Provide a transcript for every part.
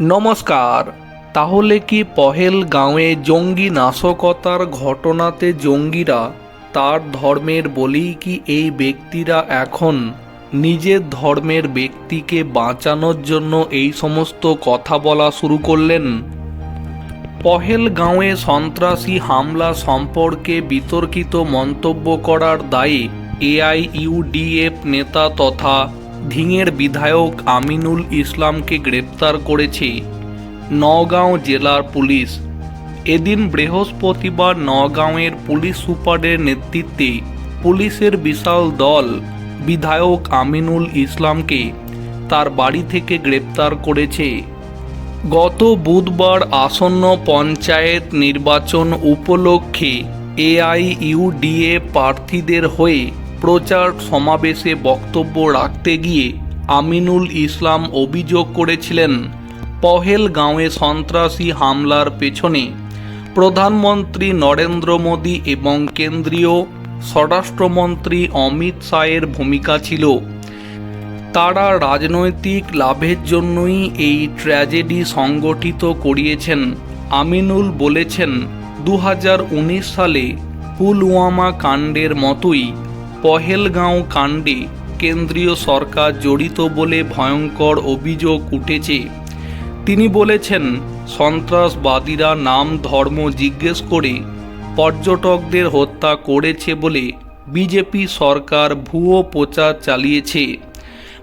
নমস্কার। তাহলে কি পহেল গাঁয়ে জঙ্গি নাশকতার ঘটনাতে জঙ্গিরা তার ধর্মের বলেই কি এই ব্যক্তিরা এখন নিজের ধর্মের ব্যক্তিকে বাঁচানোর জন্য এই সমস্ত কথা বলা শুরু করলেন? পহেল পহেলগাঁওয়ে সন্ত্রাসী হামলা সম্পর্কে বিতর্কিত মন্তব্য করার দায়ে এআইইউডিএফ নেতা তথা ধিঙের বিধায়ক আমিনুল ইসলামকে গ্রেপ্তার করেছে নওগাঁও জেলার পুলিশ। এদিন বৃহস্পতিবার নগাঁওয়ের পুলিশ সুপারের নেতৃত্বে পুলিশের বিশাল দল বিধায়ক আমিনুল ইসলামকে তার বাড়ি থেকে গ্রেপ্তার করেছে। গত বুধবার আসন্ন পঞ্চায়েত নির্বাচন উপলক্ষে এআইইউডিএ প্রার্থীদের হয়ে প্রচার সমাবেশে বক্তব্য রাখতে গিয়ে আমিনুল ইসলাম অভিযোগ করেছিলেন, পহেলগাঁওয়ে সন্ত্রাসী হামলার পেছনে প্রধানমন্ত্রী নরেন্দ্র মোদী এবং কেন্দ্রীয় স্বরাষ্ট্রমন্ত্রী অমিত শাহের ভূমিকা ছিল। তারা রাজনৈতিক লাভের জন্যই এই ট্র্যাজেডি সংগঠিত করিয়েছেন, আমিনুল বলেছেন দু হাজার উনিশ সালে পুলওয়ামা কাণ্ডের মতোই পহেলগাঁও কাণ্ডে কেন্দ্রীয় সরকার জড়িত বলে ভয়ঙ্কর অভিযোগ উঠেছে। তিনি বলেছেন, সন্ত্রাসবাদীরা নাম ধর্ম জিজ্ঞেস করে পর্যটকদের হত্যা করেছে বলে বিজেপি সরকার ভুয়ো প্রচার চালিয়েছে।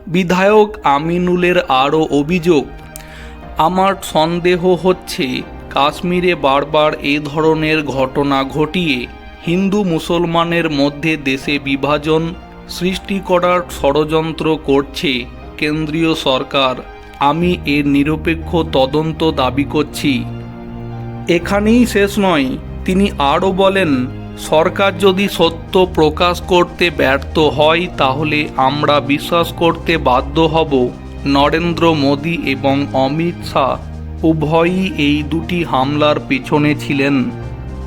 বিধায়ক আমিনুলের আরও অভিযোগ, আমার সন্দেহ হচ্ছে কাশ্মীরে বারবার এ ধরনের ঘটনা ঘটিয়ে হিন্দু মুসলমানের মধ্যে দেশে বিভাজন সৃষ্টি করার ষড়যন্ত্র করছে কেন্দ্রীয় সরকার। আমি এর নিরপেক্ষ তদন্ত দাবি করছি। এখানেই শেষ নয়, তিনি আরও বলেন, সরকার যদি সত্য প্রকাশ করতে ব্যর্থ হয়, তাহলে আমরা বিশ্বাস করতে বাধ্য হব। নরেন্দ্র মোদী এবং অমিত শাহ উভয়ই এই দুটি হামলার পেছনে ছিলেন।